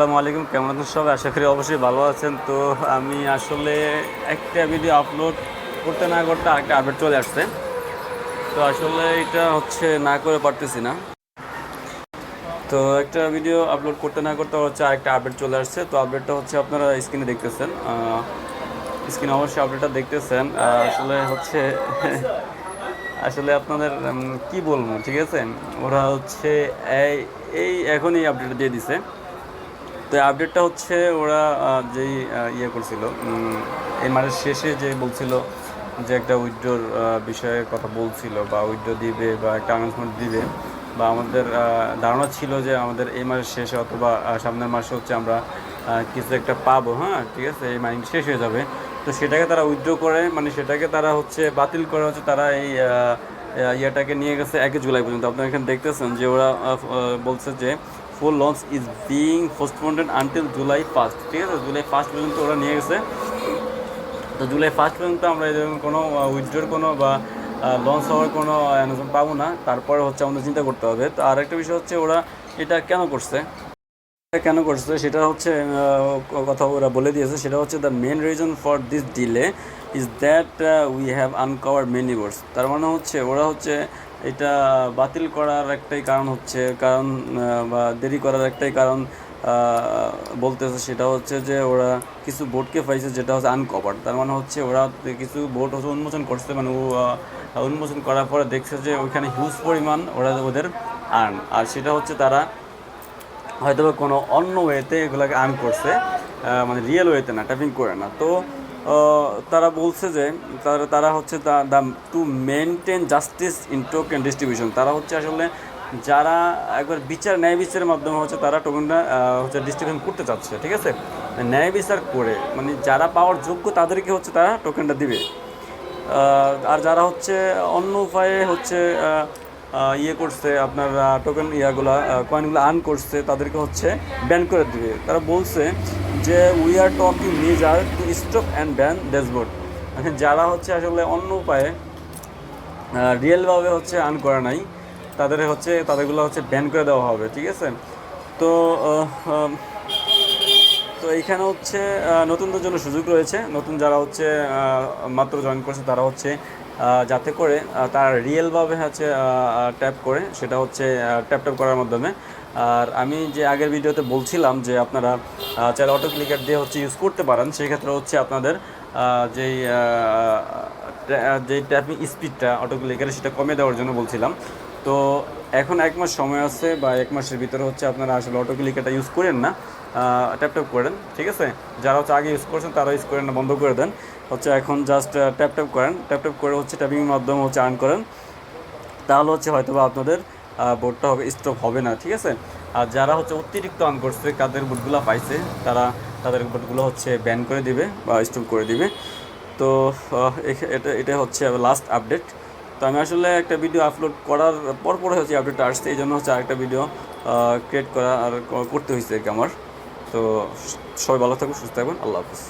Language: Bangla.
আসসালামু আলাইকুম, কেমন আছেন সবাই? আশা করি অবশ্যই ভালো আছেন। তো আমি আসলে একটা ভিডিও আপলোড করতে না করতে আরেকটা আপডেট চলে আসছে। তো আসলে এটা হচ্ছে না করে পারতেছি না। তো একটা ভিডিও আপলোড করতে না করতে হচ্ছে আরেকটা আপডেট চলে আসছে। তো আপডেটটা হচ্ছে আপনারা স্ক্রিনে দেখতেছেন। স্ক্রিনে অবশ্যই আপডেটটা দেখতেছেন। আসলে হচ্ছে, আসলে আপনাদের কি বলব, ঠিক আছে? ওরা হচ্ছে, এই এই এখনই আপডেট দিয়ে দিছে। তো এই আপডেটটা হচ্ছে ওরা যেই ইয়ে করছিল এই মাসের শেষে যে বলছিল যে একটা উইড্রোর বিষয়ে কথা বলছিল বা উইড্রো দিবে বা একটা অ্যানাউন্সমেন্ট দিবে বা আমাদের ধারণা ছিল যে আমাদের এই মাসের শেষে অথবা সামনের মাসে হচ্ছে আমরা কিছু একটা পাবো হ্যাঁ ঠিক আছে, এই মাইন্ড শেষ হয়ে যাবে। তো সেটাকে তারা উইথড্র করে মানে সেটাকে তারা হচ্ছে বাতিল করে হচ্ছে তারা এই ইয়েটাকে নিয়ে গেছে একে জুলাই পর্যন্ত। আপনারা এখানে দেখতেছেন যে ওরা বলছে যে full launch is being postponed until July first ঠিক আছে? জুলাই ফার্স্ট পর্যন্ত ওরা নিয়ে গেছে। তো জুলাই ফার্স্ট পর্যন্ত আমরা এরকম কোনো উইথড্রোর কোনো বা লঞ্চ হওয়ার কোনো অ্যানাউন্সমেন্ট পাবো না। তারপরে হচ্ছে আমাদের চিন্তা করতে হবে। তো আর একটা বিষয় হচ্ছে ওরা এটা কেন করছে? কেন করছে? সেটা হচ্ছে কথা ওরা বলে দিয়েছে। সেটা হচ্ছে the main reason for this delay is that we have uncover many words তার মানে হচ্ছে ওরা হচ্ছে এটা বাতিল করার একটাই কারণ হচ্ছে কারণ বা দেরি করার একটাই কারণ বলতেছে সেটা হচ্ছে যে ওরা কিছু বোর্ডকে পাইছে যেটা হচ্ছে আনকভার তার মানে হচ্ছে ওরা কিছু বোর্ড হচ্ছে উন্মোচন করছে মানে ও, উন্মোচন করার পরে দেখছে যে ওইখানে হিউজ পরিমাণ ওরা ওদের আর্ন আর সেটা হচ্ছে তারা হয়তো কোনো অন্য ওয়েতে এগুলোকে আর্ন করছে মানে রিয়েল ওয়েতে না ট্যাপিং করে না। তো তারা বলছে যে তারা তারা হচ্ছে the to maintain justice in token distribution তারা হচ্ছে আসলে যারা একবার বিচার, ন্যায় বিচারের মাধ্যমে হচ্ছে তারা টোকেনটা হচ্ছে ডিস্ট্রিবিউশন করতে চাচ্ছে, ঠিক আছে? ন্যায় বিচার করে মানে যারা পাওয়ার যোগ্য তাদেরকে হচ্ছে তারা টোকেনটা দিবে। আর যারা হচ্ছে অন্য উপায়ে হচ্ছে ইয়ে করছে, আপনার টোকেন ইয়াগুলা কয়েনগুলো আর্ন করছে, তাদেরকে হচ্ছে ব্যান করে দিবে। তারা বলছে যে we are talking measure to stop and ban dashboard এখন যারা হচ্ছে আসলে অন্য উপায়ে রিয়েলভাবে হচ্ছে আর্ন করে নাই, তাদের হচ্ছে, তাদেরগুলো হচ্ছে ব্যান করে দেওয়া হবে, ঠিক আছে? তো তো এইখানে হচ্ছে নতুনদের জন্য সুযোগ রয়েছে। নতুন যারা হচ্ছে মাত্র জয়েন করছে, তারা হচ্ছে যাতে করে তারা রিয়েলভাবে হচ্ছে ট্যাপ করে, সেটা হচ্ছে ট্যাপ ট্যাপ করার মাধ্যমে। আর আমি যে আগের ভিডিওতে বলছিলাম যে আপনারা চাইলে অটো ক্লিকার দিয়ে হচ্ছে ইউজ করতে পারেন সেক্ষেত্রে হচ্ছে আপনাদের যেই যেই ট্যাপিং স্পিডটা অটো ক্লিকারে সেটা কমিয়ে দেওয়ার জন্য বলছিলাম। তো এখন এক মাস সময় আছে বা এক মাসের ভিতরে হচ্ছে আপনারা আসলে অটো ক্লিকারটা ইউজ করেন না ট্যাপ ট্যাপ করেন, ঠিক আছে? যারা হচ্ছে আগে ইউজ করছেন তারা ইউজ করেন না, বন্ধ করে দেন। হচ্ছে এখন জাস্ট ট্যাপ ট্যাপ করেন ট্যাপ ট্যাপ করে হচ্ছে ট্যাপিংয়ের মাধ্যমে হচ্ছে আর্ন করেন। তাহলে হচ্ছে হয়তো বা আপনাদের বোর্ডটা হবে স্টপ হবে না, ঠিক আছে? আর যারা হচ্ছে অতিরিক্ত আর্ন করছে, কাদের বোর্ডগুলো পাইছে, তারা তাদের বোর্ডগুলো হচ্ছে ব্যান করে দিবে বা স্টপ করে দিবে। তো এটা এটা হচ্ছে লাস্ট আপডেট তো আমি আসলে একটা ভিডিও আপলোড করার পর পরে হচ্ছে আপডেটটা আসছে এই জন্য হচ্ছে আরেকটা ভিডিও ক্রিয়েট করা আর করতে হয়েছে আর কি আমার। তো সবাই ভালো থাকুন, সুস্থ থাকবেন আল্লাহ হাফিজ।